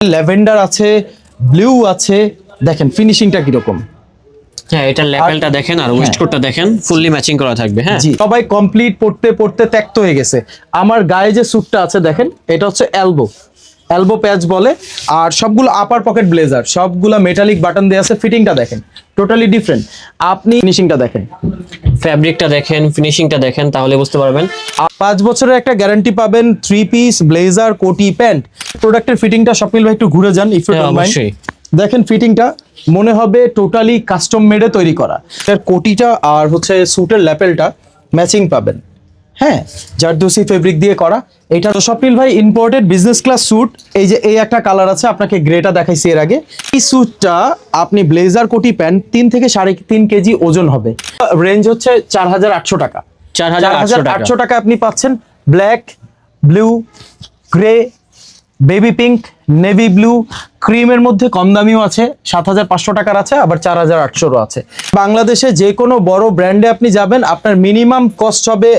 Lavender আছে blue আছে। দেখেন ফিনিশিংটা কীরকম? হ্যাঁ এটা লেভেলটা দেখেন আর ওয়েস্ট কোটটা দেখেন ফুললি ম্যাচিং করা থাকবে হ্যাঁ। জি সবাই কমপ্লিট পড়তে পড়তে ত্যাক্ত হয়ে গেছে। আমার গায়ে যে স্যুটটা আছে দেখেন এটা হচ্ছে এলবো এলবো প্যাচ বলে আর সবগুলো আপার পকেট ব্লেজার সবগুলো মেটালিক বাটন দেওয়া আছে ফিটিংটা দেখেন টোটালি ডিফারেন্ট আপনি ফিনিশিংটা দেখেন। ফ্যাব্রিকটা দেখেন ফিনিশিংটা দেখেন তাহলে বুঝতে পারবেন। পাঁচ বছরের একটা গ্যারান্টি পাবেন থ্রি পিস ব্লেজার কোটি প্যান্ট প্রোডাক্টের ফিটিংটা স্বপ্নিল ভাই একটু ঘুরে যান ইফ হ্যাঁ, অবশ্যই। দেখেন ফিটিংটা মনে হবে টোটালি কাস্টম মেডে তৈরি করা। কোটিটা আর হচ্ছে স্যুটের ল্যাপেলটা ম্যাচিং পাবেন। হ্যাঁ জারদোসি ফেব্রিক দিয়ে করা। এটা তো স্বপ্নিল ভাই ইম্পোর্টেড বিজনেস ক্লাস স্যুট এই যে এই একটা কালার আছে আপনাকে গ্রেটা দেখাইছি এর আগে। এই স্যুটটা আপনি ব্লেজার কোটি প্যান্ট তিন থেকে সাড়ে তিন কেজি ওজন হবে। রেঞ্জ হচ্ছে চার হাজার আটশো টাকা। চার হাজার আটশো টাকা। আটশো টাকা আপনি পাচ্ছেন। Black blue grey baby pink navy blue ক্রিমের মধ্যে কম দামিও আছে সাত হাজার পাঁচশো টাকার আছে আবার চার হাজার আটশোরও আছে। বাংলাদেশে যে কোনো বড় ব্র্যান্ডে আপনি যাবেন আপনার মিনিমাম কস্ট হবে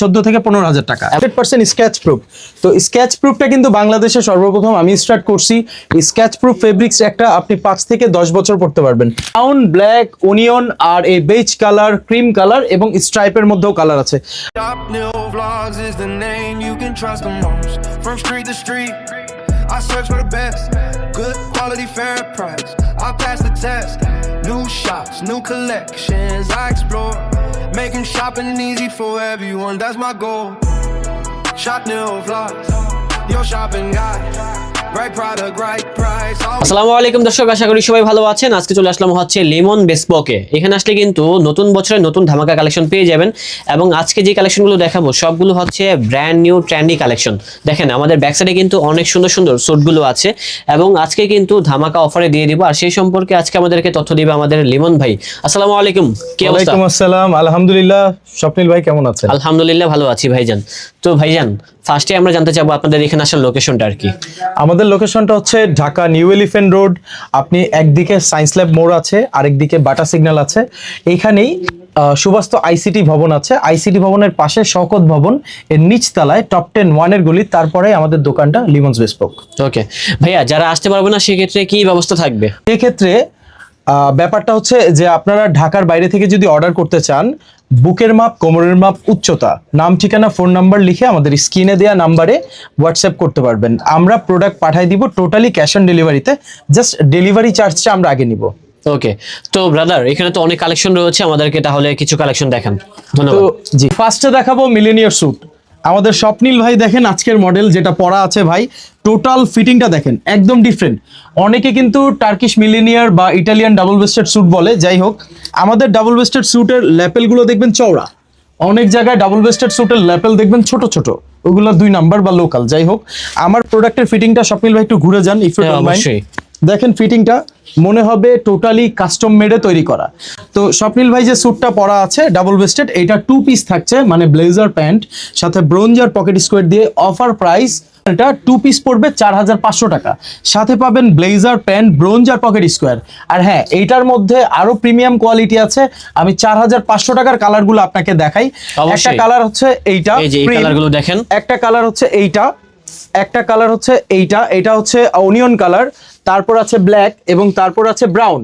চোদ্দ থেকে পনেরো হাজার টাকা। হান্ড্রেড পার্সেন্ট স্ক্যাচ প্রুফ তো স্ক্যাচ প্রুফটা কিন্তু বাংলাদেশে সর্বপ্রথম আমি স্টার্ট করছি। স্ক্যাচ প্রুফ ফেব্রিক্স একটা আপনি পাঁচ থেকে দশ বছর পড়তে পারবেন। ব্রাউন ব্ল্যাক ওনিয়ন আর এই বেজ কালার ক্রিম কালার এবং স্ট্রাইপের মধ্যেও কালার আছে. From street to street, I search for the best. Good quality, fair price. I pass the test. New shops, new collections. I explore, making shopping easy for everyone. That's my goal. Shop Nil Vlogs, your shopping guide. আসসালামু আলাইকুম দর্শক আশা করি সবাই ভালো আছেন। আজকে চলে আসলাম হচ্ছে লেমন বেসবকে। এখানে আসলে কিন্তু নতুন বছরের নতুন ধামাকা কালেকশন পেয়ে যাবেন এবং আজকে যে কালেকশনগুলো দেখাবো সবগুলো হচ্ছে ব্র্যান্ড নিউ ট্রেন্ডি কালেকশন দেখেন আমাদের ব্যাকসাইডে কিন্তু অনেক সুন্দর সুন্দর স্যুটগুলো আছে এবং আজকে কিন্তু ধামাকা অফারে দিয়ে দিব। আর সেই সম্পর্কে আজকে আমাদেরকে তথ্য দিবে আমাদের লিমন ভাই। আসসালামু আলাইকুম কি অবস্থা? আসসালাম আলহামদুলিল্লাহ। স্বপ্নিল ভাই কেমন আছেন? আলহামদুলিল্লাহ ভালো আছি ভাইজান। তো ভাইজান ফার্স্টে আমরা জানতে চাবো আপনাদের এখানে আসার লোকেশনটা আর কি। আমাদের লোকেশনটা হচ্ছে ঢাকা নিউ এলিফেন্ট রোড। আপনি একদিকে সায়েন্স ল্যাব মোড় আছে আরেকদিকে বাটা সিগন্যাল আছে। এখানেই সুবাস্ত আইসিটি ভবন আছে। আইসিটি ভবনের পাশে শওকত ভবন। এর নিচ নিচতলায় টপ টেন ওয়ানের গলি তারপরে আমাদের দোকানটা লিমন্স বেসপোক ওকে ভাইয়া যারা আসতে পারবে না সেক্ষেত্রে কি ব্যবস্থা থাকবে? এক্ষেত্রে আহ, ব্যাপারটা হচ্ছে যে আপনারা ঢাকার বাইরে থেকে যদি অর্ডার করতে চান বুকের মাপ কোমরের মাপ উচ্চতা নাম ঠিকানা ফোন নাম্বার লিখে আমাদের স্ক্রিনে দেওয়া নাম্বারে হোয়াটসঅ্যাপ করতে পারবেন। আমরা প্রোডাক্ট পাঠাই দিব টোটালি ক্যাশ অন ডেলিভারিতে জাস্ট ডেলিভারি চার্জটা আমরা আগে নিব। ওকে তো ব্রাদার এখানে তো অনেক কালেকশন রয়েছে আমাদেরকে তাহলে কিছু কালেকশন দেখান। ধন্যবাদ। জি ফার্স্টে দেখাবো মিলেনিয়ার স্যুট আমাদের স্বপ্নিল ভাই দেখেন আজকের মডেল যেটা পরা আছে ভাই টোটাল ফিটিংটা দেখেন একদম ডিফারেন্ট অনেকে কিন্তু টার্কিশ মিলেনিয়ার বা ইটালিয়ান ডাবল বেস্টেড স্যুট বলে যাই হোক আমাদের ডাবল বেস্টেড স্যুটের ল্যাপেলগুলো দেখবেন চওড়া। অনেক জায়গায় ডাবল বেস্টেড স্যুটের ল্যাপেল দেখবেন ছোট ছোট ওগুলো দুই নাম্বার বা লোকাল যাই হোক। আমার প্রোডাক্টের ফিটিংটা স্বপ্নিল ভাই একটু ঘুরে যান ইফ ইউ হ্যাঁ, ডোন্ট মাইন্ড অবশ্যই। দেখেন ফিটিংটা মনে হবে টোটালি কাস্টম মেডে তৈরি করা। তো স্বপ্নিল ভাই যে স্যুটটা পরা আছে ডাবল বেস্টেড এটা টু পিস থাকছে মানে ব্লেজার প্যান্ট সাথে ব্রোঞ্জার পকেট স্কোয়ার দিয়ে অফার প্রাইস এটা টু পিস পড়বে চার হাজার পাঁচশো টাকা। সাথে পাবেন blazer pant bronzer pocket square আর হ্যাঁ এইটার মধ্যে আরও প্রিমিয়াম কোয়ালিটি আছে আমি চার হাজার পাঁচশো টাকার কালারগুলো আপনাকে দেখাই। একটা কালার হচ্ছে এইটা কালারগুলো দেখেন। একটা কালার হচ্ছে এইটা একটা কালার হচ্ছে এইটা, এটা হচ্ছে অনিয়ন কালার তারপর আছে ব্ল্যাক এবং তারপর আছে ব্রাউন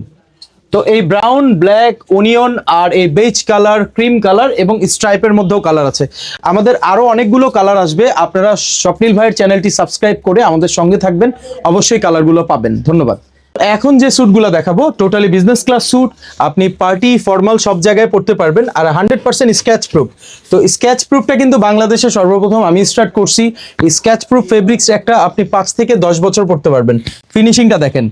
তো এই ব্রাউন ব্ল্যাক অনিয়ন আর এই বেজ কালার ক্রিম কালার এবং স্ট্রাইপের মধ্যেও কালার আছে। আমাদের আরও অনেকগুলো কালার আসবে, আপনারা স্বপ্নিল ভাইয়ের চ্যানেলটি সাবস্ক্রাইব করে আমাদের সঙ্গে থাকবেন, অবশ্যই কালারগুলো পাবেন। ধন্যবাদ। এখন যে স্যুটগুলো দেখাবো টোটালি বিজনেস ক্লাস স্যুট আপনি পার্টি ফর্মাল সব জায়গায় পড়তে পারবেন আর হান্ড্রেড পার্সেন্ট স্ক্যাচ প্রুফ তো স্ক্যাচ প্রুফটা কিন্তু বাংলাদেশে সর্বপ্রথম আমি স্টার্ট করছি। স্ক্যাচ প্রুফ ফেব্রিক্স একটা আপনি পাঁচ থেকে দশ বছর পড়তে পারবেন। ফিনিশিংটা দেখেন।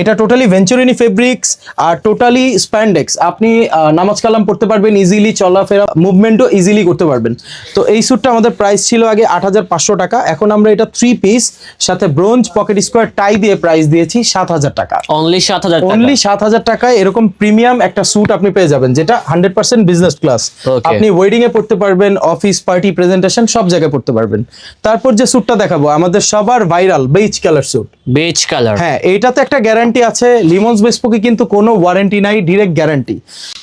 এটা টোটালি ভেঞ্চুরিনি ফেব্রিক্স আর টোটালি স্প্যান্ডেক্স আপনি নামাজ কালাম পড়তে পারবেন ইজিলি চলাফেরা মুভমেন্টও ইজিলি করতে পারবেন। তো এই স্যুটটা আমাদের প্রাইস ছিল আগে আট হাজার পাঁচশো টাকা। এখন আমরা এটা থ্রি পিস সাথে ব্রোঞ্জ পকেট স্কোয়ার টাই দিয়ে প্রাইস দিয়েছি সাত হাজার টাকা। অনলি সাত হাজার অনলি সাত হাজার টাকায় এরকম প্রিমিয়াম একটা স্যুট আপনি পেয়ে যাবেন যেটা হান্ড্রেড পার্সেন্ট বিজনেস ক্লাস আপনি ওয়েডিং এ পড়তে পারবেন অফিস পার্টি প্রেজেন্টেশন সব জায়গায় পড়তে পারবেন। তারপর যে স্যুটটা দেখাবো আমাদের সবার viral beige colour suit beige colour হ্যাঁ এইটাতে একটা গ্যারান্টি আছে লিমন্স বেসপোকে কিন্তু কোনো ওয়ারেন্টি নাই ডিরেক্ট গ্যারান্টি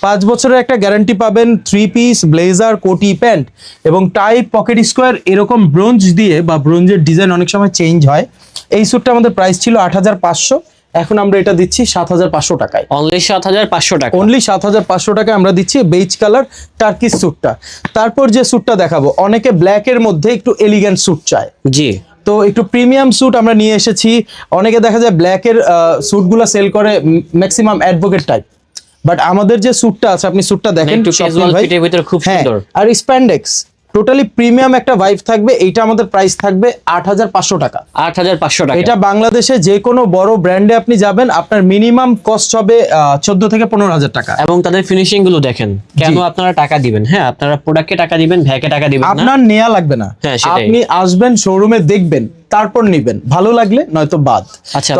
পাঁচ বছরের একটা গ্যারান্টি পাবেন থ্রি পিস ব্লেজার কোটি প্যান্ট এবং টাই পকেট স্কোয়ার এরকম ব্রোঞ্জ দিয়ে বা ব্রোঞ্জের ডিজাইন অনেক সময় চেঞ্জ হয়। এই স্যুটটা আমাদের প্রাইস ছিল আট হাজার পাঁচশো এখন আমরা এটা দিচ্ছি সাত হাজার পাঁচশো টাকায়। অনলি সাত হাজার পাঁচশো টাকা। অনলি সাত হাজার পাঁচশো টাকায় আমরা দিচ্ছি বেজ কালার টার্কিস স্যুটটা তারপর যে স্যুটটা দেখাবো অনেকে ব্ল্যাকের মধ্যে একটু এলিগেন্ট স্যুট চায়। জি। তো একটু প্রিমিয়াম স্যুট আমরা নিয়ে এসেছি অনেকে দেখা যায় ব্ল্যাকের স্যুটগুলো সেল করে ম্যাক্সিমাম অ্যাডভোকেট টাইপ বাট আমাদের যে স্যুটটা আছে আপনি স্যুটটা দেখেন ভাই। খুব হ্যাঁ, সুন্দর। আর স্প্যান্ডেক্স টোটালি প্রিমিয়াম একটা ভাইব থাকবে এইটা আমাদের প্রাইস থাকবে আট হাজার পাঁচশো টাকা। আট হাজার পাঁচশো টাকা। এটা বাংলাদেশে যে কোনো বড় ব্র্যান্ডে আপনি যাবেন আপনার মিনিমাম কস্ট হবে চোদ্দ থেকে পনেরো হাজার টাকা। এবং তাদের ফিনিশিংগুলো দেখেন কেন আপনারা টাকা দিবেন? হ্যাঁ আপনারা প্রোডাক্টকে টাকা দিবেন ভ্যাকে টাকা দিবেন আপনার নেওয়া লাগবে না। হ্যাঁ, আপনি আসবেন শোরুমে দেখবেন তারপর নিবেন। ভালো লাগলে নয়তো বাদ। আচ্ছা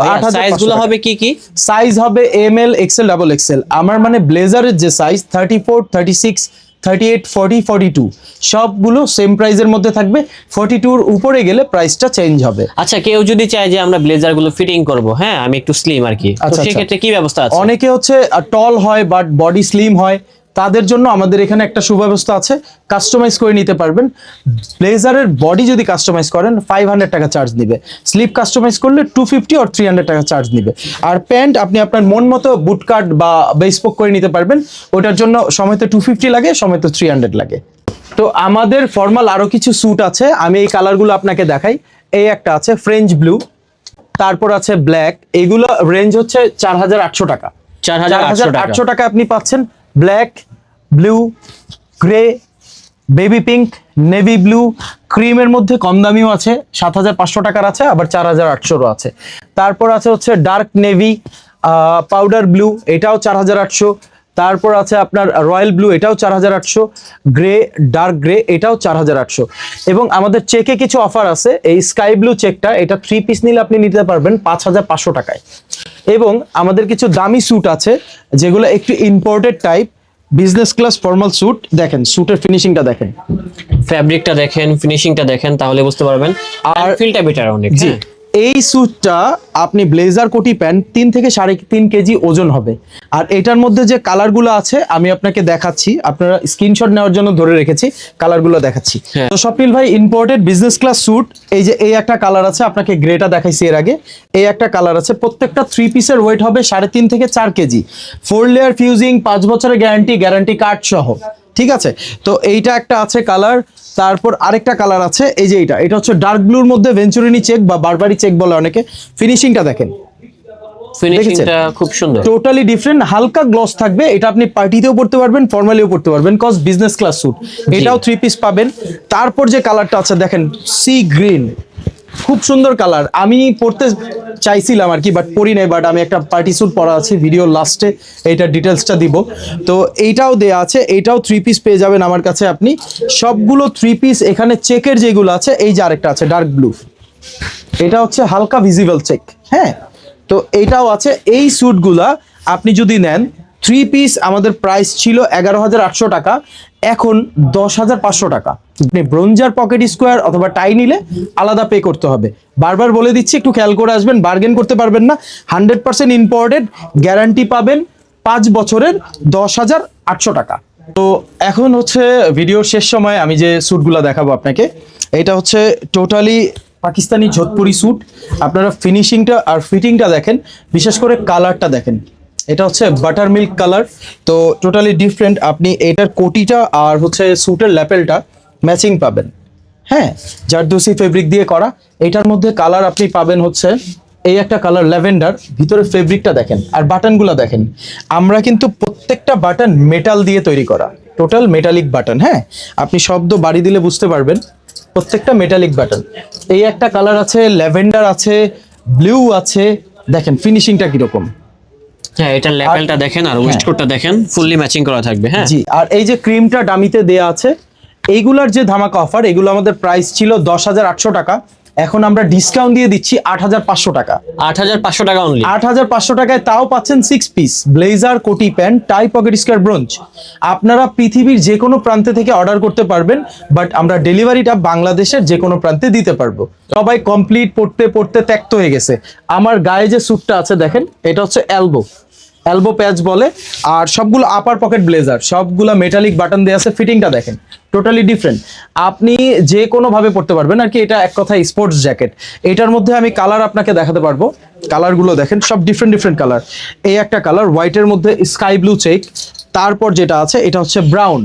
হবে কি কি? সাইজ হবে M L XL double XL আমার মানে ব্লেজারের যে size thirty four thirty six thirty eight forty forty two সবগুলো সেম প্রাইসের মধ্যে থাকবে। ফর্টি টুর উপরে গেলে প্রাইসটা চেঞ্জ হবে। আচ্ছা কেউ যদি চায় যে আমরা ব্লেজারগুলো ফিটিং করব হ্যাঁ আমি একটু স্লিম আর কি। তো আচ্ছা, সেক্ষেত্রে কি ব্যবস্থা আছে? অনেকে হচ্ছে টল হয় বাট বডি স্লিম হয়। তাদের জন্য আমাদের এখানে একটা সুব্যবস্থা আছে। কাস্টমাইজ করে নিতে পারবেন। ব্লেজারের বডি যদি কাস্টমাইজ করেন ফাইভ হান্ড্রেড টাকা চার্জ নিবে। স্লিপ কাস্টমাইজ করলে টু ফিফটি আর থ্রি হান্ড্রেড টাকা চার্জ নিবে। আর প্যান্ট আপনি আপনার মন মতো বুট কাট বা বেসপোক করে নিতে পারবেন। ওটার জন্য সময় তো টু ফিফটি লাগে সময় তো থ্রি হান্ড্রেড লাগে। তো আমাদের ফর্মাল আরও কিছু স্যুট আছে। আমি এই কালারগুলো আপনাকে দেখাই। এই একটা আছে ফ্রেঞ্চ ব্লু তারপর আছে ব্ল্যাক এগুলো রেঞ্জ হচ্ছে চার হাজার আটশো টাকা। চার হাজার আটশো টাকা আপনি পাচ্ছেন। Black blue grey baby pink navy blue ক্রিমের মধ্যে কম দামিও আছে, সাত হাজার পাঁচশো টাকার আছে, আবার চার হাজার আটশোরও আছে। তারপর আছে হচ্ছে ডার্ক নেভি পাউডার ব্লু এটাও চার হাজার আটশো। তারপর আছে আপনার রয়্যাল ব্লু এটাও চার হাজার আটশো। গ্রে ডার্ক গ্রে এটাও চার হাজার আটশো। এবং আমাদের চেকে কিছু অফার আছে, এই স্কাই ব্লু চেকটা এটা থ্রি পিস নিলে আপনি নিতে পারবেন পাঁচ হাজার পাঁচশো টাকায়। এবং আমাদের কিছু দামি স্যুট আছে যেগুলো একটু imported type business class formal suit দেখেন স্যুটের ফিনিশিংটা দেখেন। ফ্যাব্রিকটা দেখেন ফিনিশিংটা দেখেন তাহলে বুঝতে পারবেন। আর ফিলটা বেটার অনেক জি। হ্যাঁ। এই স্যুটটা আপনি ব্লেজার কোটি প্যান্ট তিন থেকে সাড়ে তিন কেজি ওজন হবে। আর এটার মধ্যে যে কালারগুলো আছে আমি আপনাকে দেখাচ্ছি। আপনারা স্ক্রিনশট নেওয়ার জন্য ধরে রেখেছি কালারগুলো দেখাচ্ছি। হ্যাঁ। তো স্বপ্নিল ভাই ইম্পোর্টেড বিজনেস ক্লাস স্যুট এই যে এই একটা কালার আছে আপনাকে গ্রেটা দেখাইছি এর আগে। এই একটা কালার আছে প্রত্যেকটা থ্রি পিসের ওয়েট হবে সাড়ে তিন থেকে চার কেজি। ফোর লেয়ার ফিউজিং পাঁচ বছরের গ্যারান্টি গ্যারান্টি কার্ড সহ। ঠিক আছে? তো এইটা একটা আছে কালার তারপর আরেকটা কালার আছে এই যে এটা এটা হচ্ছে ডার্ক ব্লুর মধ্যে ভেঞ্চুরিনি চেক বা বারবারি চেক বলে অনেকে। ফিনিশিংটা দেখেন। ফিনিশিংটা খুব সুন্দর। টোটালি ডিফারেন্ট হালকা গ্লস থাকবে। এটা আপনি পার্টিতেও পড়তে পারবেন ফর্মালিও পড়তে পারবেন কজ বিজনেস ক্লাস স্যুট এটাও থ্রি পিস পাবেন। তারপর যে কালারটা আছে দেখেন সি গ্রিন খুব সুন্দর কালার আমি পড়তে চাইছিলাম আর কি বাট পরি নাই বাট আমি একটা পার্টি স্যুট পরা আছে ভিডিও লাস্টে এইটার ডিটেলসটা দিব। তো এইটাও দেয়া আছে, এইটাও থ্রি পিস পেয়ে যাবেন আমার কাছে আপনি। সবগুলো থ্রি পিস এখানে চেকের যেগুলো আছে, এই যে আরেকটা আছে ডার্ক ব্লু এটা হচ্ছে হালকা ভিজিবল চেক হ্যাঁ? তো এইটাও আছে, এই স্যুটগুলা আপনি যদি নেন থ্রি পিস আমাদের প্রাইস ছিল এগারো হাজার আটশো টাকা এখন দশ হাজার পাঁচশো টাকা। আপনি ব্রোঞ্জার পকেট স্কোয়ার অথবা টাই নিলে আলাদা পে করতে হবে। বারবার বলে দিচ্ছি, একটু খেয়াল করে আসবেন বার্গেন করতে পারবেন না। হান্ড্রেড পার্সেন্ট ইম্পোর্টেড গ্যারান্টি পাবেন পাঁচ বছরের দশ হাজার আটশো টাকা। তো এখন হচ্ছে ভিডিওর শেষ সময়, আমি যে স্যুটগুলো দেখাবো আপনাকে, এটা হচ্ছে টোটালি পাকিস্তানি যোধপুরি স্যুট আপনারা ফিনিশিংটা আর ফিটিংটা দেখেন, বিশেষ করে কালারটা দেখেন। এটা হচ্ছে বাটার মিল্ক কালার তো টোটালি ডিফারেন্ট আপনি এটার কোটিটা আর হচ্ছে স্যুটের ল্যাপেলটা ম্যাচিং পাবেন। হ্যাঁ জারদোসি ফেব্রিক দিয়ে করা। এটার মধ্যে কালার আপনি পাবেন হচ্ছে এই একটা কালার ল্যাভেন্ডার ভিতরে ফেব্রিকটা দেখেন আর বাটনগুলো দেখেন। আমরা কিন্তু প্রত্যেকটা বাটন মেটাল দিয়ে তৈরি করা। টোটাল মেটালিক বাটন হ্যাঁ? আপনি শব্দ বাড়ি দিলে বুঝতে পারবেন। প্রত্যেকটা মেটালিক বাটন এই একটা কালার আছে ল্যাভেন্ডার আছে ব্লু আছে। দেখেন ফিনিশিংটা কীরকম। হ্যাঁ এটার লেভেলটা দেখেন আর ওয়েস্ট কোটটা দেখেন ফুললি ম্যাচিং করা থাকবে হ্যাঁ। জি আর এই যে ক্রিমটা ডামিতে দেয়া আছে এইগুলার যে ধামাকা অফার এগুলো আমাদের প্রাইস ছিল দশ হাজার আটশো টাকা। এখন আমরা ডিসকাউন্ট দিয়ে দিচ্ছি আট হাজার পাঁচশো টাকা। আট হাজার পাঁচশো টাকা অনলি আট হাজার পাঁচশো টাকায় তাও পাচ্ছেন সিক্স পিস ব্লেজার কোটি pant tie pocket square bronze আপনারা পৃথিবীর যে কোনো প্রান্তে থেকে অর্ডার করতে পারবেন বাট আমরা ডেলিভারিটা বাংলাদেশের যে কোনো প্রান্তে দিতে পারব। সবাই কমপ্লিট পড়তে পড়তে ত্যাক্ত হয়ে গেছে। আমার গায়ে যে স্যুটটা আছে দেখেন এটা হচ্ছে অ্যালবো এলবো প্যাচ বলে, আর সবগুলো আপার পকেট ব্লেজার সবগুলো মেটালিক বাটন দেওয়া আছে ফিটিংটা দেখেন টোটালি ডিফারেন্ট আপনি যে কোনো ভাবে পড়তে পারবেন, আর কি এটা এক কথায় স্পোর্টস জ্যাকেট এটার মধ্যে আমি কালার আপনাকে দেখাতে পারব। কালারগুলো দেখেন, সব ডিফারেন্ট ডিফারেন্ট কালার এই একটা কালার হোয়াইটের মধ্যে স্কাই ব্লু চেক তারপর যেটা আছে, এটা হচ্ছে ব্রাউন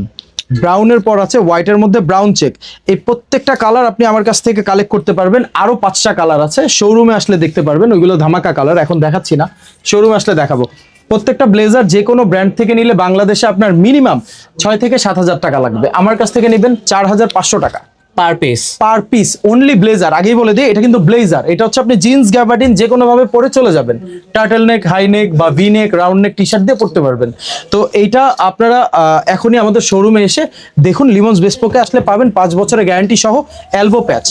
ব্রাউনের পর আছে হোয়াইটের মধ্যে ব্রাউন চেক এই প্রত্যেকটা কালার আপনি আমার কাছ থেকে কালেক্ট করতে পারবেন। আরও পাঁচটা কালার আছে। শোরুমে আসলে দেখতে পারবেন, ওইগুলো ধামাকা কালার এখন দেখাচ্ছি না। শোরুমে আসলে দেখাবো। প্রত্যেকটা ব্লেজার যে কোনো ব্র্যান্ড থেকে নিলে বাংলাদেশে আপনার মিনিমাম ছয় থেকে সাত হাজার টাকা লাগবে। আমার কাছ থেকে নেবেন চার হাজার পাঁচশো টাকা। Per piece. Per piece only blazer আগেই বলে দিই এটা কিন্তু ব্লেজার এটা হচ্ছে আপনি জিন্স গ্যাবার্ডিন যে কোনো ভাবে পরে চলে যাবেন। টার্টেল নেক হাই নেক বা V neck round neck T shirt দিয়ে পড়তে পারবেন। তো এইটা আপনারা এখনই আমাদের শোরুমে এসে দেখুন লিমন্স বেসপোকে আসলে পাবেন পাঁচ বছরের গ্যারান্টি সহ এলবো প্যাচ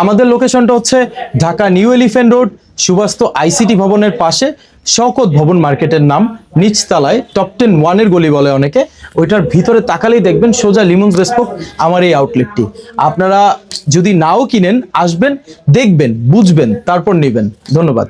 আমাদের লোকেশনটা হচ্ছে ঢাকা নিউ এলিফেন্ট রোড সুবাস্ত আইসিটি ভবনের পাশে। শওকত ভবন মার্কেটের নাম নিচতলায় টপ টেন ওয়ানের গলি বলে অনেকে। ওইটার ভিতরে তাকালেই দেখবেন সোজা লিমন রেসপোক আমার এই আউটলেটটি আপনারা যদি নাও কিনেন, আসবেন, দেখবেন, বুঝবেন, তারপর নেবেন। ধন্যবাদ।